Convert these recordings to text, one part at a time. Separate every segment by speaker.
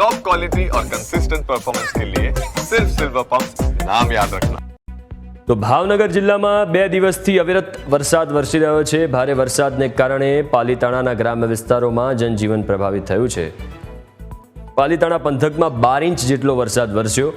Speaker 1: Top quality और consistent performance के लिए सिर्फ सिल्वर पंप नाम याद रखना
Speaker 2: તો ભાવનગર જિલ્લામાં બે દિવસથી અવિરત વરસાદ વરસી રહ્યો છે ભારે વરસાદને કારણે પાલીતાણાના ગ્રામ્ય વિસ્તારોમાં જનજીવન પ્રભાવિત થયું છે પાલીતાણા પંથકમાં બાર ઇંચ જેટલો વરસાદ વરસ્યો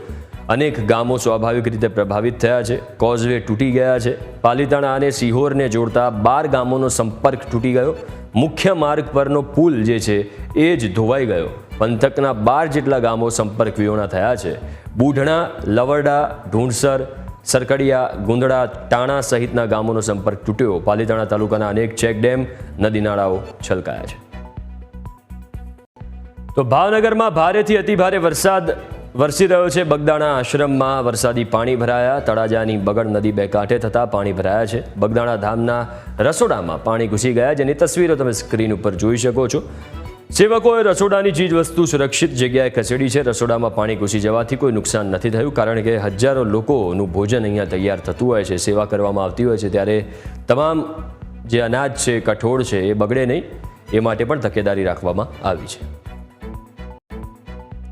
Speaker 2: અનેક ગામો સ્વાભાવિક રીતે પ્રભાવિત થયા છે કોઝવે તૂટી ગયા છે પાલીતાણા અને સિહોરને જોડતા બાર ગામોનો સંપર્ક તૂટી ગયો મુખ્ય માર્ગ પરનો પુલ જે છે એ જ ધોવાઈ ગયો પંથકના બાર જેટલા ગામો સંપર્ક વિહોણા થયા છે. બુઢણા, લવરડા ઢૂંઢસર સરકડિયા, ગુંદડા, ટાણા સહિતના ગામોનો સંપર્ક તૂટ્યો. પાલીતાણા તાલુકાના અનેક ચેકડેમ નદી નાળાઓ છલકાયા છે. તો ભાવનગરમાં ભારેથી અતિભારે વરસાદ વરસી રહ્યો છે. બગદાણા આશ્રમમાં વરસાદી પાણી ભરાયા. તળાજાની બગડ નદી બે કાંઠે થતાં પાણી ભરાયા છે. બગદાણા ધામના રસોડામાં પાણી ઘૂસી ગયા. જેની તસવીરો તમે સ્ક્રીન ઉપર જોઈ શકો છો. સેવકોએ રસોડાની ચીજ વસ્તુ સુરક્ષિત જગ્યાએ ખસેડી છે. રસોડામાં પાણી ઘૂસી જવાથી કોઈ નુકસાન નથી થયું, કારણ કે હજારો લોકોનું ભોજન અહીંયા તૈયાર થતું હોય છે. સેવા કરવામાં આવતી હોય છે ત્યારે તમામ જે અનાજ છે, કઠોળ છે, એ બગડે નહીં. એ માટે પણ તકેદારી રાખવામાં આવી છે.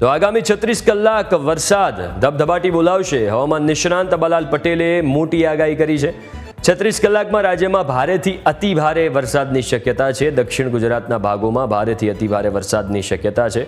Speaker 2: તો આગામી છત્રીસ કલાક વરસાદ ધબધબાટી બોલાવશે. હવામાન નિષ્ણાંત બલાલ પટેલે મોટી આગાહી કરી છે. છત્રીસ કલાકમાં રાજ્યમાં ભારેથી અતિ ભારે વરસાદની શક્યતા છે. દક્ષિણ ગુજરાતના ભાગોમાં ભારેથી અતિ ભારે વરસાદની શક્યતા છે.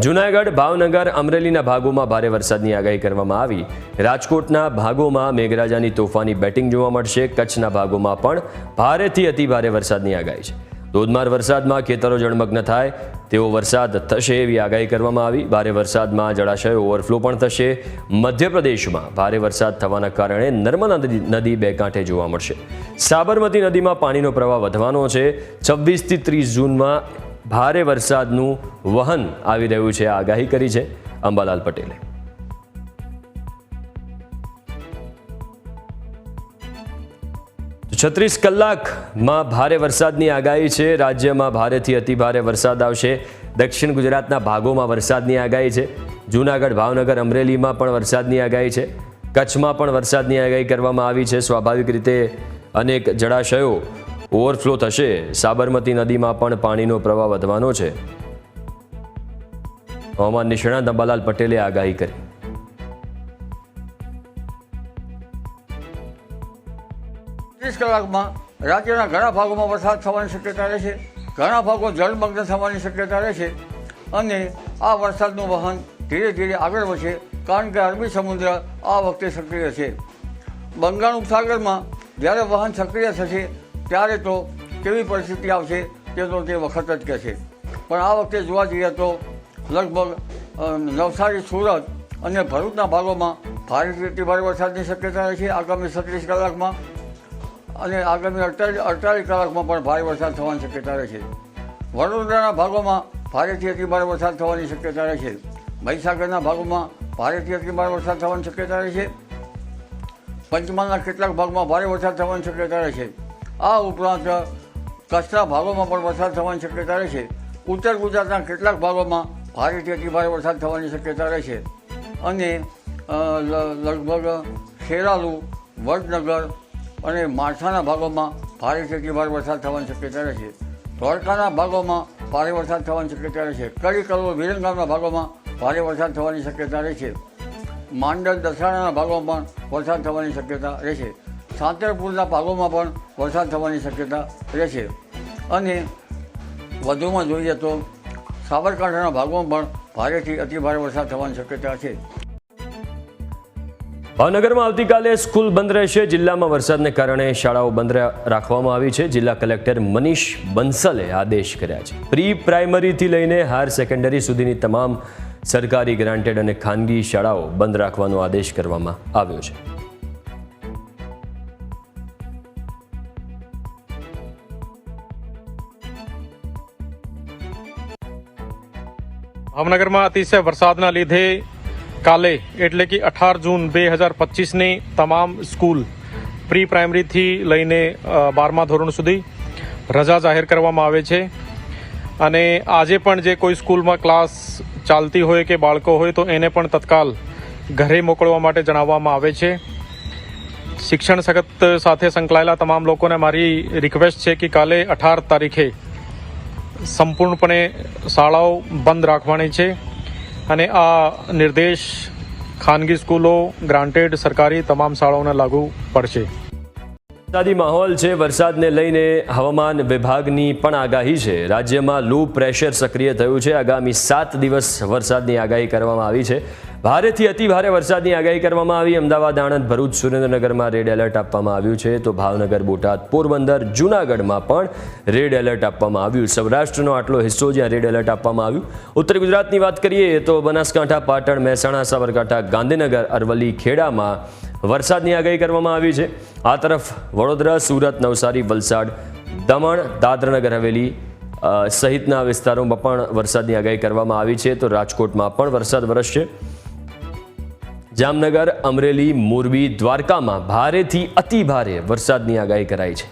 Speaker 2: જુનાગઢ, ભાવનગર, અમરેલીના ભાગોમાં ભારે વરસાદની આગાહી કરવામાં આવી. રાજકોટના ભાગોમાં મેઘરાજાની તોફાની બેટિંગ જોવા મળશે. કચ્છના ભાગોમાં પણ ભારેથી અતિ ભારે વરસાદની આગાહી છે. ધોધમાર વરસાદમાં ખેતરો જળમગ્ન થાય. તેવો વરસાદ થશે એવી આગાહી કરવામાં આવી. ભારે વરસાદમાં જળાશય ઓવરફ્લો પણ થશે. મધ્યપ્રદેશમાં ભારે વરસાદ થવાના કારણે નર્મદા નદી બે કાંઠે જોવા મળશે. સાબરમતી નદીમાં પાણીનો પ્રવાહ વધવાનો છે. છવ્વીસથી ત્રીસ જૂનમાં ભારે વરસાદનું વહન આવી રહ્યું છે. આગાહી કરી છે અંબાલાલ પટેલે. છત્રીસ કલાકમાં ભારે વરસાદની આગાહી છે. રાજ્યમાં ભારેથી અતિ ભારે વરસાદ આવશે. દક્ષિણ ગુજરાતના ભાગોમાં વરસાદની આગાહી છે. જૂનાગઢ, ભાવનગર, અમરેલીમાં પણ વરસાદની આગાહી છે. કચ્છમાં પણ વરસાદની આગાહી કરવામાં આવી છે. સ્વાભાવિક રીતે અનેક જળાશયો ઓવરફ્લો થશે. સાબરમતી નદીમાં પણ પાણીનો પ્રવાહ વધવાનો છે. હવામાન નિષ્ણાત અંબાલાલ પટેલે આગાહી કરી.
Speaker 3: ત્રીસ કલાકમાં રાજ્યના ઘણા ભાગોમાં વરસાદ થવાની શક્યતા રહેશે ઘણા ભાગો જળમગ્ન થવાની શક્યતા રહેશે અને આ વરસાદનું વહન ધીરે ધીરે આગળ વધશે કારણ કે અરબી સમુદ્ર આ વખતે સક્રિય છે. બંગાળ ઉપસાગરમાં જ્યારે વહન સક્રિય થશે, ત્યારે તો કેવી પરિસ્થિતિ આવશે તે તો તે વખત જ કહેશે. પણ આ વખતે જોવા જઈએ તો લગભગ નવસારી, સુરત અને ભરૂચના ભાગોમાં ભારે રીતે ભારે વરસાદની શક્યતા રહેશે આગામી છત્રીસ કલાકમાં અને આગામી અડતાલીસ અડતાલીસ કલાકમાં પણ ભારે વરસાદ થવાની શક્યતા રહેશે વડોદરાના ભાગોમાં ભારેથી અતિભારે વરસાદ થવાની શક્યતા રહેશે મહીસાગરના ભાગોમાં ભારેથી અતિભારે વરસાદ થવાની શક્યતા રહેશે પંચમહાલના કેટલાક ભાગમાં ભારે વરસાદ થવાની શક્યતા રહેશે આ ઉપરાંત કચ્છના ભાગોમાં પણ વરસાદ થવાની શક્યતા રહેશે ઉત્તર ગુજરાતના કેટલાક ભાગોમાં ભારેથી અતિભારે વરસાદ થવાની શક્યતા રહેશે અને લગભગ ખેરાલુ, વડનગર અને માળસાના ભાગોમાં ભારે વરસાદ થવાની શક્યતા રહેશે. ધોળકાના ભાગોમાં ભારે વરસાદ થવાની શક્યતા રહેશે. કડી કલવો વિરંગામના ભાગોમાં ભારે વરસાદ થવાની શક્યતા રહેશે. માંડલ દસાણાના ભાગોમાં પણ વરસાદ થવાની શક્યતા રહેશે. સાંતરપુરના ભાગોમાં પણ વરસાદ થવાની શક્યતા રહેશે. અને વધુમાં જોઈએ તો સાબરકાંઠાના ભાગોમાં પણ ભારેથી અતિભારે વરસાદ થવાની શક્યતા છે.
Speaker 2: ભાવનગરમાં આવતીકાલે સ્કૂલ બંધ રહેશે. જિલ્લામાં વરસાદને કારણે શાળાઓ બંધ રાખવામાં આવી છે. જિલ્લા કલેક્ટર મનીષ બંસલે આદેશ કર્યા છે. પ્રી પ્રાઇમરીથી લઈને હાયર સેકન્ડરી સુધીની તમામ સરકારી ગ્રાન્ટેડ અને ખાનગી શાળાઓ બંધ રાખવાનો આદેશ કરવામાં આવ્યો છે.
Speaker 4: ભાવનગરમાં અતિશય વરસાદના લીધે કાલે એટલે કે અઢાર જૂન બે હજાર પચીસની તમામ સ્કૂલ પ્રી પ્રાઇમરીથી લઈને બારમા ધોરણ સુધી રજા જાહેર કરવામાં આવે છે. અને આજે પણ જે કોઈ સ્કૂલમાં ક્લાસ ચાલતી હોય કે બાળકો હોય તો એને પણ તત્કાલ ઘરે મોકલવા માટે જણાવવામાં આવે છે. શિક્ષણ સખત સાથે સંકળાયેલા તમામ લોકોને મારી રિક્વેસ્ટ છે કે કાલે અઢાર તારીખે સંપૂર્ણપણે શાળાઓ બંધ રાખવાની છે. અને આ નિર્દેશ ખાનગી સ્કૂલો ગ્રાન્ટેડ સરકારી તમામ શાળાઓને લાગુ પડશે.
Speaker 2: વરસાદી માહોલ છે, વરસાદને લઈને હવામાન વિભાગની પણ આગાહી છે. રાજ્યમાં લો પ્રેશર સક્રિય થયું છે. આગામી સાત દિવસ વરસાદની આગાહી કરવામાં આવી છે. ભારેથી અતિ ભારે વરસાદની આગાહી કરવામાં આવી. અમદાવાદ, આણંદ, ભરૂચ, સુરેન્દ્રનગરમાં રેડ એલર્ટ આપવામાં આવ્યું છે. તો ભાવનગર, બોટાદ, પોરબંદર, જૂનાગઢમાં પણ રેડ એલર્ટ આપવામાં આવ્યું. સૌરાષ્ટ્રનો આટલો હિસ્સો જ્યાં રેડ એલર્ટ આપવામાં આવ્યું. ઉત્તર ગુજરાતની વાત કરીએ તો બનાસકાંઠા, પાટણ, મહેસાણા, સાબરકાંઠા, ગાંધીનગર, અરવલ્લી, ખેડામાં વરસાદની આગાહી કરવામાં આવી છે. આ તરફ વડોદરા, સુરત, નવસારી, વલસાડ, દમણ, દાદરાનગર, હવેલી સહિતના વિસ્તારોમાં પણ વરસાદની આગાહી કરવામાં આવી છે. તો રાજકોટમાં પણ વરસાદ વરસશે. જામનગર, અમરેલી, મોરબી, દ્વારકામાં ભારેથી અતિ ભારે વરસાદની આગાહી કરાઈ છે.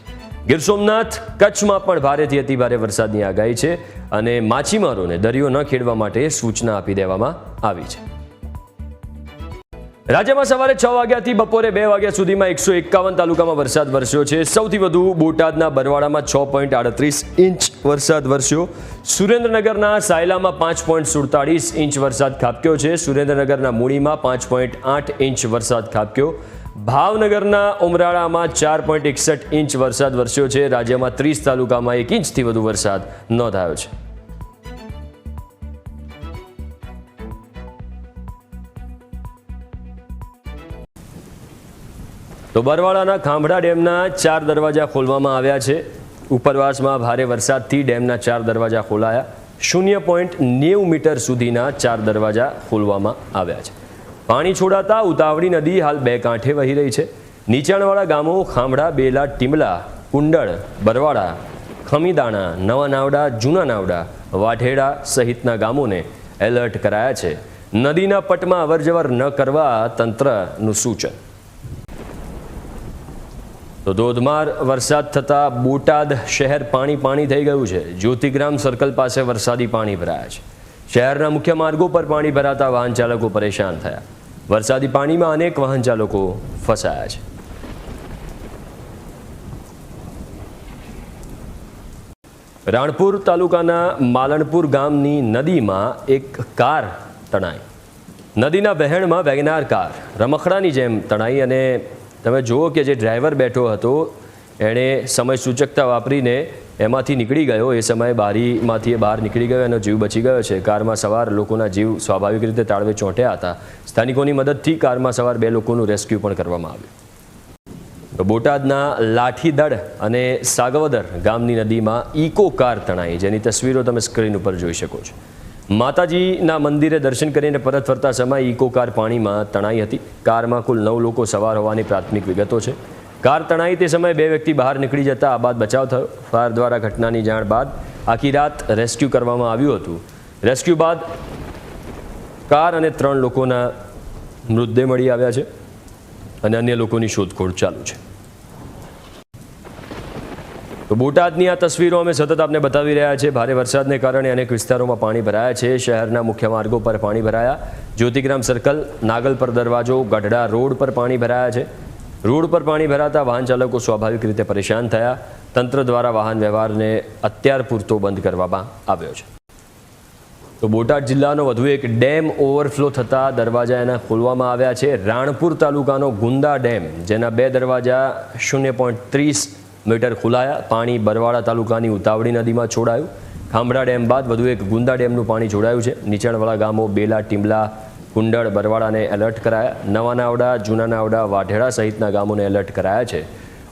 Speaker 2: ગીર સોમનાથ કચ્છમાં પણ ભારેથી અતિ ભારે વરસાદની આગાહી છે અને માછીમારોને દરિયો ન ખેડવા માટે સૂચના આપી દેવામાં આવી છે. રાજ્યમાં સવારે છ વાગ્યાથી બપોરે બે વાગ્યા સુધીમાં એકસો એકાવન તાલુકામાં વરસાદ વરસ્યો છે. સૌથી વધુ બોટાદના બરવાડામાં છ પોઈન્ટ આડત્રીસ ઇંચ વરસાદ વરસ્યો. સુરેન્દ્રનગરના સાયલામાં પાંચ પોઈન્ટ સુડતાળીસ ઇંચ વરસાદ ખાબક્યો છે. સુરેન્દ્રનગરના મૂળીમાં પાંચ પોઈન્ટ આઠ ઇંચ વરસાદ ખાબક્યો. ભાવનગરના ઉમરાળામાં ચાર પોઈન્ટ એકસઠ ઇંચ વરસાદ વરસ્યો છે. રાજ્યમાં ત્રીસ તાલુકામાં એક ઇંચથી વધુ વરસાદ નોંધાયો છે. તો બરવાળાના ખાંભડા ડેમના ચાર દરવાજા ખોલવામાં આવ્યા છે. ઉપરવાસમાં ભારે વરસાદથી ડેમના ચાર દરવાજા ખોલાયા. શૂન્ય પોઈન્ટ નેવું મીટર સુધીના ચાર દરવાજા ખોલવામાં આવ્યા છે. પાણી છોડાતા ઉતાવળી નદી હાલ બે કાંઠે વહી રહી છે. નીચાણવાળા ગામો ખાંભડા, બેલા, ટીમલા, કુંડળ બરવાડા ખમીદાણા, નવા નાવડા, જૂના નાવડા, વાઢેડા સહિતના ગામોને એલર્ટ કરાયા છે. નદીના પટમાં અવરજવર ન કરવા તંત્રનું સૂચન. તો ધોધમાર વરસાદ થતાં બોટાદ શહેર પાણી પાણી થઈ ગયું છે. જ્યોતિગ્રામ સર્કલ પાસે વરસાદી પાણી ભરાયા છે. શહેરના મુખ્ય માર્ગો પર પાણી ભરાતા વાહન ચાલકો પરેશાન થયા. વરસાદી પાણીમાં અનેક વાહન ચાલકો ફસાયા છે. રાણપુર તાલુકાના માલણપુર ગામની નદીમાં એક કાર તણાઈ. નદીના વહેણમાં વેગનાર કાર રમખડાની જેમ તણાઈ અને તમે જુઓ કે જે ડ્રાઈવર બેઠો હતો, એણે સમય સૂચકતા વાપરીને એમાંથી નીકળી ગયો. એ સમયે બારીમાંથી એ બહાર નીકળી ગયો, એનો જીવ બચી ગયો છે. કારમાં સવાર લોકોના જીવ સ્વાભાવિક રીતે તાળવે ચોંટ્યા હતા. સ્થાનિકોની મદદથી કારમાં સવાર બે લોકોનું રેસ્ક્યુ પણ કરવામાં આવ્યું. બોટાદના લાઠીદડ અને સાગવદર ગામની નદીમાં ઇકો કાર તણાઈ, જેની તસવીરો તમે સ્ક્રીન ઉપર જોઈ શકો છો. માતાજીના મંદિરે દર્શન કરીને પરત ફરતા સમયે ઇકો કાર પાણીમાં તણાઈ હતી. કારમાં કુલ નવ લોકો સવાર હોવાની પ્રાથમિક વિગતો છે. કાર તણાઈ તે સમયે બે વ્યક્તિ બહાર નીકળી જતા આ બાદ બચાવ થયો. ફાયર દ્વારા ઘટનાની જાણ બાદ આખી રાત રેસ્ક્યુ કરવામાં આવ્યું હતું. રેસ્ક્યુ બાદ કાર અને ત્રણ લોકોના મૃતદેહ મળી આવ્યા છે અને અન્ય લોકોની શોધખોળ ચાલુ છે. તો બોટાદની આ તસવીરો અમે સતત આપને બતાવી રહ્યા છે ભારે વરસાદને કારણે અનેક વિસ્તારોમાં પાણી ભરાયા છે. શહેરના મુખ્ય માર્ગો પર પાણી ભરાયા. જ્યોતિગ્રામ સર્કલ નાગલપર દરવાજો, ગઢડા રોડ પર પાણી ભરાયા છે. રોડ પર પાણી ભરાતા વાહન ચાલકો સ્વાભાવિક રીતે પરેશાન થયા. તંત્ર દ્વારા વાહન વ્યવહારને અત્યાર પૂરતો બંધ કરવામાં આવ્યો છે. તો બોટાદ જિલ્લાનો વધુ એક ડેમ ઓવરફ્લો થતા દરવાજા એના ખોલવામાં આવ્યા છે. રાણપુર તાલુકાનો ગુંદા ડેમ, જેના બે દરવાજા શૂન્ય પોઈન્ટ ત્રીસ મીટર ખોલાયા. પાણી બરવાડા તાલુકાની ઉતાવળી નદીમાં છોડાયું. ખાંભડા ડેમ બાદ વધુ એક ગુંદા ડેમનું પાણી છોડાયું છે. નીચાણવાળા ગામો બેલા ટીમલા કુંડળ બરવાડાને એલર્ટ કરાયા. નવા નાવડા જૂના નાવડા વાઢેડા સહિતના ગામોને એલર્ટ કરાયા છે.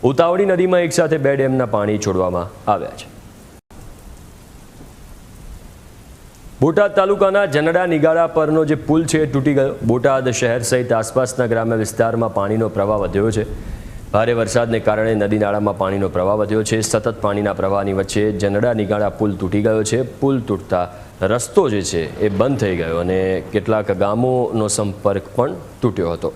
Speaker 2: ઉતાવળી નદીમાં એકસાથે બે ડેમના પાણી છોડવામાં આવ્યા છે. બોટાદ તાલુકાના જનડા નિગાળા પરનો જે પુલ છે એ તૂટી ગયો. બોટાદ શહેર સહિત આસપાસના ગ્રામ્ય વિસ્તારમાં પાણીનો પ્રવાહ વધ્યો છે. ભારે વરસાદને કારણે નદી નાળામાં પાણીનો પ્રવાહ વધ્યો છે. સતત પાણીના પ્રવાહની વચ્ચે જનડા નિગાળા પુલ તૂટી ગયો છે. પુલ તૂટતા રસ્તો જે છે એ બંધ થઈ ગયો અને કેટલાક ગામોનો સંપર્ક પણ તૂટ્યો હતો.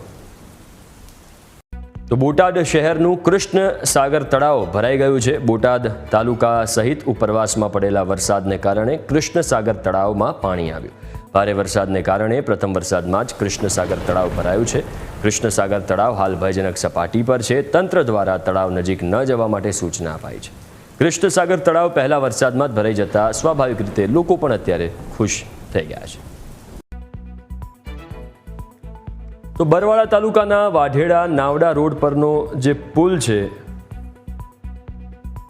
Speaker 2: તો બોટાદ શહેરનું કૃષ્ણ સાગર તળાવ ભરાઈ ગયું છે. બોટાદ તાલુકા સહિત ઉપરવાસમાં પડેલા વરસાદને કારણે કૃષ્ણ સાગર તળાવમાં પાણી આવ્યું. ભારે વરસાદને કારણે પ્રથમ વરસાદમાં જ કૃષ્ણ સાગર તળાવ ભરાયું છે. કૃષ્ણ સાગર તળાવ હાલ ભયજનક સપાટી પર છે. તંત્ર દ્વારા તળાવ નજીક ન જવા માટે સૂચના અપાઈ છે. કૃષ્ણ સાગર તળાવ પહેલા વરસાદમાં જ ભરાઈ જતા સ્વાભાવિક રીતે લોકો પણ અત્યારે ખુશ થઈ ગયા છે. તો બરવાળા તાલુકાના વાઢેડા નાવડા રોડ પરનો જે પુલ છે,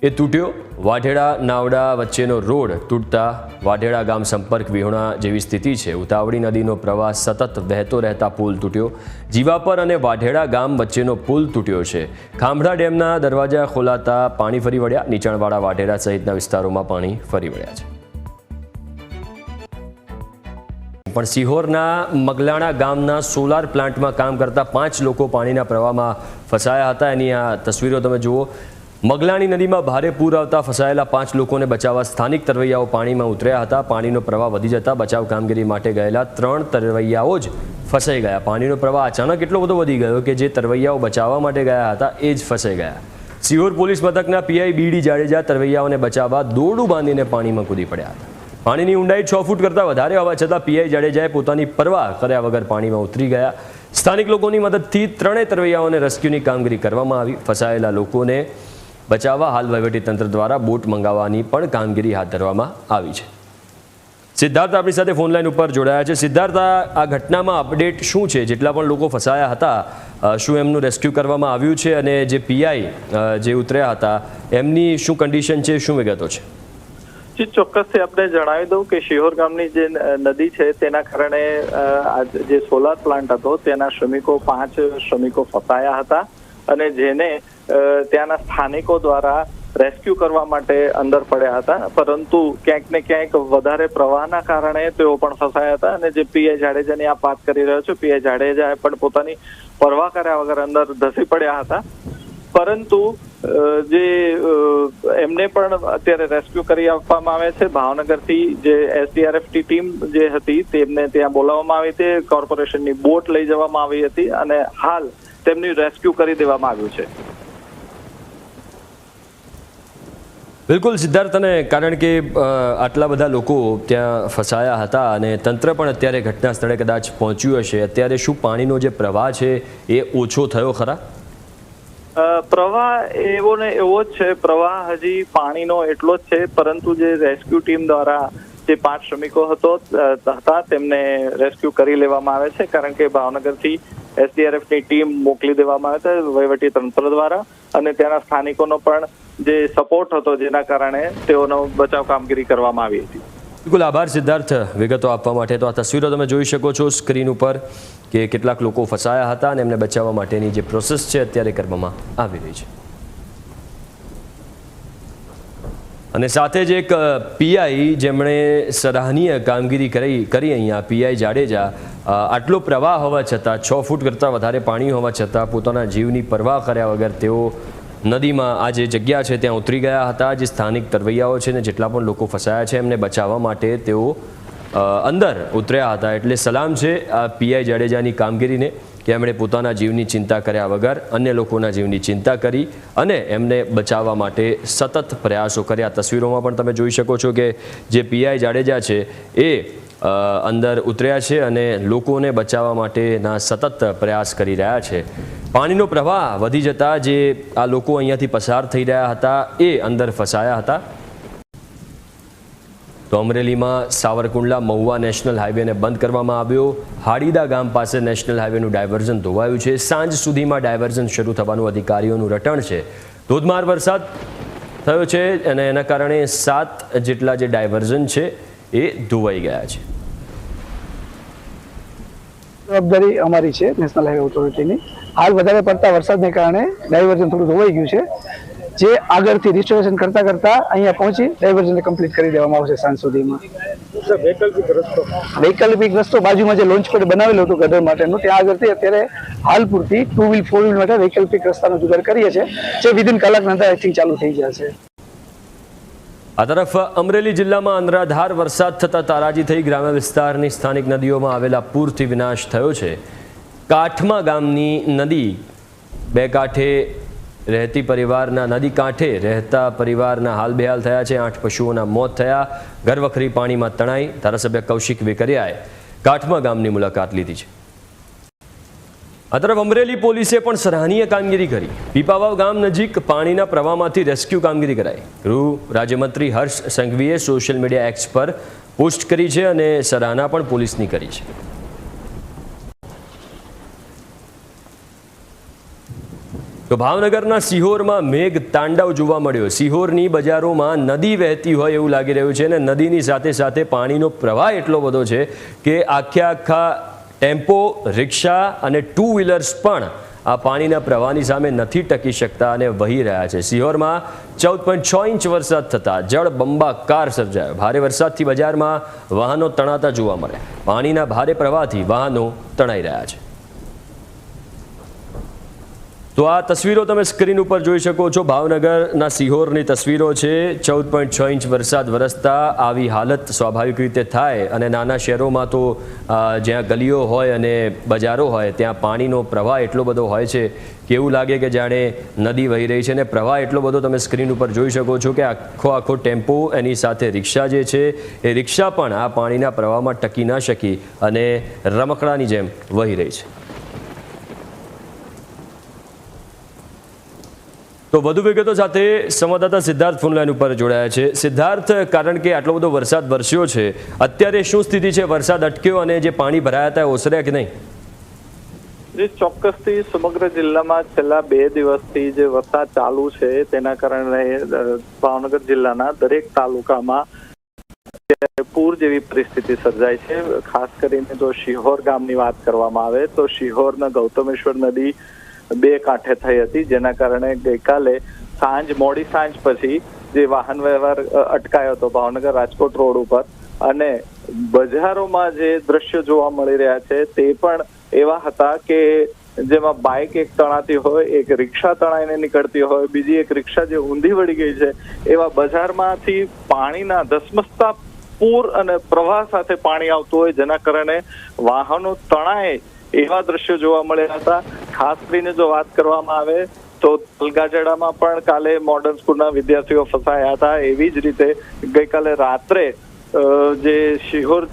Speaker 2: એ તૂટ્યો. વાઢેડા નાવડા વચ્ચેનો રોડ તૂટતા વાઢેડા ગામ સંપર્ક વિહોણા જેવી સ્થિતિ છે. ઉતાવળી નદીનો પ્રવાહ સતત વહેતો રહેતા પુલ તૂટ્યો. જીવાપર અને વાઢેડા ગામ વચ્ચેનો પુલ તૂટ્યો છે. ખાંભડા ડેમના દરવાજા ખોલાતા પાણી ફરી વળ્યા. નીચાણવાળા વાઢેડા સહિતના વિસ્તારોમાં પાણી ફરી વળ્યા છે. પણ સિહોરના મગલાણા ગામના સોલાર પ્લાન્ટમાં કામ કરતા પાંચ લોકો પાણીના પ્રવાહમાં ફસાયા હતા. એની આ તસવીરો તમે જુઓ. મગલાણી નદીમાં ભારે પૂર આવતા ફસાયેલા પાંચ લોકોને બચાવવા સ્થાનિક તરવૈયાઓ પાણીમાં ઉતર્યા હતા. પાણીનો પ્રવાહ વધી જતા બચાવ કામગીરી માટે ગયેલા ત્રણ તરવૈયાઓ જ ફસાઈ ગયા. પાણીનો પ્રવાહ અચાનક એટલો બધો વધી ગયો કે જે તરવૈયાઓ બચાવવા માટે ગયા હતા એ જ ફસાઈ ગયા. સિહોર પોલીસ મથકના પીઆઈ બીડી જાડેજા તરવૈયાઓને બચાવવા દોરડું બાંધીને પાણીમાં કૂદી પડ્યા હતા. પાણીની ઊંડાઈ છ ફૂટ કરતાં વધારે હોવા છતાં પીઆઈ જાડેજાએ પોતાની પરવા કર્યા વગર પાણીમાં ઉતરી ગયા. સ્થાનિક લોકોની મદદથી ત્રણેય તરવૈયાઓને રેસ્ક્યુની કામગીરી કરવામાં આવી. ફસાયેલા લોકોને બચાવવા હાલ વહીવટીતંત્ર દ્વારા બોટ મંગાવવાની પણ કામગીરી હાથ ધરવામાં આવી છે. સિદ્ધાર્થ આપણી સાથે ફોન લાઈન ઉપર જોડાયા છે. સિદ્ધાર્થ, આ ઘટનામાં અપડેટ શું છે? જેટલા પણ લોકો ફસાયા હતા શું એમનું રેસ્ક્યુ કરવામાં આવ્યું છે? અને જે પીઆઈ જે ઉતર્યા હતા, એમની શું કન્ડિશન છે? શું વિગતો છે?
Speaker 5: ચોક્કસથી આપણે જણાવી દઉં કે શિહોર ગામની જે નદી છે, તેના કારણે જે સોલાર પ્લાન્ટ હતો, તેના શ્રમિકો, પાંચ શ્રમિકો ફસાયા હતા અને જેને ત્યાંના સ્થાનિકો દ્વારા રેસ્ક્યુ કરવા માટે અંદર પડ્યા હતા. પરંતુ ક્યાંક ને ક્યાંક વધારે પ્રવાહના કારણે તેઓ પણ ફસાયા હતા અને જે પીએ જાડેજાની આપ વાત કરી રહ્યો છું પીએ જાડેજાએ પણ પોતાની પરવા કર્યા વગર અંદર ધસી પડ્યા હતા. પરંતુ જે એમને પણ અત્યારે રેસ્ક્યુ કરી આપવામાં આવે છે. ભાવનગરથી જે એસડીઆરએફ ટી ટીમ જે હતી, તેમને ત્યાં બોલાવવામાં આવી હતી. કોર્પોરેશનની બોટ લઈ જવામાં આવી હતી અને હાલ તેમની રેસ્ક્યુ કરી દેવામાં આવ્યું છે.
Speaker 2: બિલકુલ સિદ્ધાર્થ અને કારણ કે આટલા બધા લોકો ત્યાં ફસાયા હતા અને તંત્ર પણ અત્યારે ઘટના સ્થળે કદાચ પહોંચ્યું હશે, અત્યારે શું પાણીનો જે પ્રવાહ છે એ ઓછો થયો ખરા?
Speaker 5: પ્રવાહ એવો ને એવો જ છે. પ્રવાહ હજી પાણીનો એટલો જ છે, પરંતુ જે રેસ્ક્યુ ટીમ દ્વારા જે પાંચ શ્રમિકો હતો હતા, તેમને રેસ્ક્યુ કરી લેવામાં આવે છે, કારણ કે ભાવનગરથી એસડીઆરએફની ટીમ મોકલી દેવામાં આવે છે, વહીવટી તંત્ર દ્વારા. અને ત્યાંના સ્થાનિકોનો પણ જે સપોર્ટ હતો, જેના કારણે તેઓનો બચાવ કામગીરી કરવામાં આવી હતી.
Speaker 2: બિલકુલ આભાર સિદ્ધાર્થ. વિગતો આપવા માટે તો આ તસવીરો તમે જોઈ શકો છો સ્ક્રીન ઉપર કે કેટલાક લોકો ફસાયા હતા અને એમને બચાવવા માટેની જે પ્રોસેસ છે અત્યારે કરવામાં આવી રહી છે. અને સાથે જ એક પીઆઈ જેમણે સરાહનીય કામગીરી કરી કરી અહીંયા પીઆઈ જાડેજા આટલો પ્રવાહ હોવા છતાં, છ ફૂટ કરતાં વધારે પાણી હોવા છતાં પોતાના જીવની પરવાહ કર્યા વગર તેઓ નદીમાં આ જે જગ્યા છે ત્યાં ઉતરી ગયા હતા, જે સ્થાનિક તરવૈયાઓ છે ને જેટલા પણ લોકો ફસાયા છે એમને બચાવવા માટે તેઓ અંદર ઉતર્યા હતા. એટલે સલામ છે આ પીઆઈ જાડેજાની કામગીરીને કે એમણે પોતાના જીવની ચિંતા કર્યા વગર, અન્ય લોકોના જીવની ચિંતા કરી અને એમને બચાવવા માટે સતત પ્રયાસો કર્યા. તસવીરોમાં પણ તમે જોઈ શકો છો કે જે પીઆઈ જાડેજા છે એ અંદર ઉતર્યા છે અને લોકોને બચાવવા માટેના સતત પ્રયાસ કરી રહ્યા છે. પાણીનો પ્રવાહ વધી જતા જે આ લોકો અહીંયાથી પસાર થઈ રહ્યા હતા એ અંદર ફસાયા હતા. તો અમરેલીમાં સાવરકુંડલા મહુવા નેશનલ હાઈવેને બંધ કરવામાં આવ્યો. હાડીદા ગામ પાસે નેશનલ હાઈવેનું ડાયવર્ઝન ધોવાયું છે. સાંજ સુધીમાં ડાયવર્ઝન શરૂ થવાનું અધિકારીઓનું રટણ છે. ધોધમાર વરસાદ થયો છે અને એના કારણે સાત જેટલા જે ડાયવર્ઝન છે એ ધોવાઈ ગયા છે.
Speaker 6: જવાબદારી અમારી છે નેશનલ હાઈવે ઓથોરિટીની હાલ વધારે પડતા વરસાદને કારણે ડાયવર્ઝન થોડું ધોવાઈ ગયું છે. જે આગળથી રિસ્ટોરેશન કરતા કરતા અહીંયા પહોંચી ડાયવર્ઝનને કમ્પ્લીટ કરી દેવામાં આવશે સાંજ સુધીમાં. વૈકલ્પિક રસ્તો. બાજુમાં જે લોન્ચ પેડ બનાવેલું હતું ગટર માટેનું ત્યાં આગળથી અત્યારે હાલ પૂરતી ટુ વ્હીલ ફોર વ્હીલ માટે વૈકલ્પિક રસ્તાનો જુગાડ કરીએ છીએ જે વિધિન કલાકના અંદર આઈ થિંક ચાલુ થઈ જશે
Speaker 2: આ તરફ અમરેલી જિલ્લામાં અનરાધાર વરસાદ થતા તારાજી થઈ ગ્રામ્ય વિસ્તારની સ્થાનિક નદીઓમાં આવેલા પૂરથી વિનાશ થયો છે. કાઠમા ગામની નદી બે કાંઠે રહેતી પરિવારના નદી કાંઠે રહેતા પરિવારના હાલ બેહાલ થયા છે. આઠ પશુઓના મોત થયા. ઘરવખરી પાણીમાં તણાઈ ધારાસભ્ય કૌશિક વેકરિયાએ કાઠમા ગામની મુલાકાત લીધી છે. આ તરફ અમરેલી પોલીસે પણ સરાહનીય કામગીરી કરી. પીપાવાવ ગામ નજીક પાણીના પ્રવાહમાંથી રેસ્ક્યુ કામગીરી કરાઈ. ગૃહ રાજ્યમંત્રી હર્ષ સંઘવીએ સોશિયલ મીડિયા એક્સ પર પોસ્ટ કરી છે અને સરાહના પણ પોલીસની કરી છે. તો ભાવનગરના સિહોરમાં મેઘ તાંડવ જોવા મળ્યો. સિહોરની બજારોમાં નદી વહેતી હોય એવું લાગી રહ્યું છે અને નદીની સાથે સાથે પાણીનો પ્રવાહ એટલો બધો છે કે આખે આખા ટેમ્પો, રિક્ષા અને ટુ વ્હીલર્સ પણ આ પાણીના પ્રવાહની સામે નથી ટકી શકતા અને વહી રહ્યા છે. સિહોરમાં ચૌદ પોઈન્ટ છ ઇંચ વરસાદ થતાં જળ બંબાકાર સર્જાયો. ભારે વરસાદથી બજારમાં વાહનો તણાતા જોવા મળ્યા. પાણીના ભારે પ્રવાહથી વાહનો તણાઈ રહ્યા છે. તો આ તસવીરો તમે સ્ક્રીન ઉપર જોઈ શકો છો. ભાવનગરના સિહોરની તસવીરો છે. ચૌદ પોઈન્ટ છ ઇંચ વરસાદ વરસતા આવી હાલત સ્વાભાવિક રીતે થાય અને નાના શહેરોમાં તો જ્યાં ગલીઓ હોય અને બજારો હોય, ત્યાં પાણીનો પ્રવાહ એટલો બધો હોય છે કે એવું લાગે કે જાણે નદી વહી રહી છે અને પ્રવાહ એટલો બધો તમે સ્ક્રીન ઉપર જોઈ શકો છો કે આખો આખો ટેમ્પો એની સાથે રિક્ષા જે છે, એ રિક્ષા પણ આ પાણીના પ્રવાહમાં ટકી ન શકી અને રમકડાની જેમ વહી રહી છે. તો વધુ વિગતો સાથે સંવાદદાતા સિદ્ધાર્થ ફોનલાઈન ઉપર જોડાયા છે. સિદ્ધાર્થ, કારણ કે આટલો બધો વરસાદ વરસ્યો છે, અત્યારે શું સ્થિતિ છે? વરસાદ અટક્યો અને જે પાણી ભરાયા હતા ઓસર્યા કે નહીં?
Speaker 5: ચોક્કસથી સમગ્ર જિલ્લામાં છેલ્લા બે દિવસથી જે વરસાદ ચાલુ છે, તેના કારણે ભાવનગર જિલ્લાના દરેક તાલુકામાં પૂર જેવી પરિસ્થિતિ સર્જાય છે. ખાસ કરીને જો શિહોર ગામની વાત કરવામાં આવે, તો શિહોરના ગૌતમેશ્વર નદી બે કાંઠે થઈ હતી. જેના કારણે ગઈકાલે સાંજ, મોડી સાંજ પછી જે વાહન વ્યવહાર અટકાયો હતો ભાવનગર રાજકોટ રોડ ઉપર. અને બજારોમાં જે દ્રશ્યો જોવા મળી રહ્યા છે તે પણ એવા હતા કે જેમાં બાઇક એક તણાતી હોય, એક રિક્ષા તણાઈને નીકળતી હોય, બીજી એક રિક્ષા જે ઊંધી વળી ગઈ છે, એવા બજારમાંથી પાણીના ધસમસતા પૂર અને પ્રવાહ સાથે પાણી આવતું હોય, જેના કારણે વાહનો તણાય એવા દ્રશ્યો જોવા મળ્યા હતા. ખાસ કરીને જો વાત કરવામાં આવે, તો તલગાજડામાં પણ કાલે મોડર્ન સ્કૂલના વિદ્યાર્થીઓ ફસાયા હતા. એવી જ રીતે ગઈકાલે રાત્રે જે શિહોર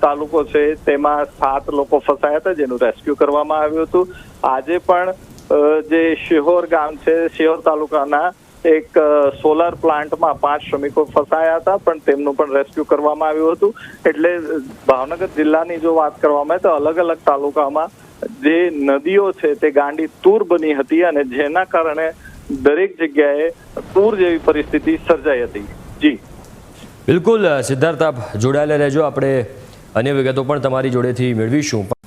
Speaker 5: તાલુકો છે, તેમાં સાત લોકો ફસાયા હતા, જેનું રેસ્ક્યુ કરવામાં આવ્યું હતું. આજે પણ જે શિહોર ગામ છે, શિહોર તાલુકાના એક સોલાર પ્લાન્ટમાં પાંચ શ્રમિકો ફસાયા હતા, પણ તેમનું પણ રેસ્ક્યુ કરવામાં આવ્યું હતું. એટલે ભાવનગર જિલ્લાની જો વાત કરવામાં આવે તો અલગ અલગ તાલુકામાં જે નદીઓ છે તે ગાંડી તૂર બની હતી અને જેના કારણે દરેક જગ્યાએ તૂર જેવી પરિસ્થિતિ સર્જાઈ હતી. જી.
Speaker 2: બિલકુલ, સિદ્ધાર્થ, આપ જોડાયેલા રહેજો. આપણે અન્ય વિગતો પણ તમારી જોડેથી મેળવીશું.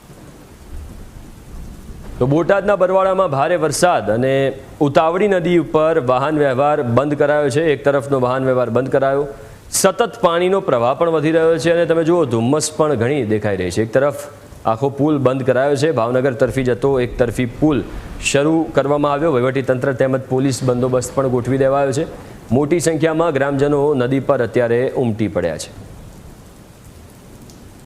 Speaker 2: તો બોટાદના બરવાડામાં ભારે વરસાદ અને ઉતાવળી નદી ઉપર વાહન વ્યવહાર બંધ કરાયો છે. એક તરફનો વાહન વ્યવહાર બંધ કરાયો. સતત પાણીનો પ્રવાહ પણ વધી રહ્યો છે અને તમે જુઓ, ધુમ્મસ પણ ઘણી દેખાઈ રહી છે. એક તરફ આખો પુલ બંધ કરાયો છે. ભાવનગર તરફી જતો એક તરફી પુલ શરૂ કરવામાં આવ્યો. વહીવટીતંત્ર તેમજ પોલીસ બંદોબસ્ત પણ ગોઠવી દેવાયો છે. મોટી સંખ્યામાં ગ્રામજનો નદી પર અત્યારે ઉમટી પડ્યા છે.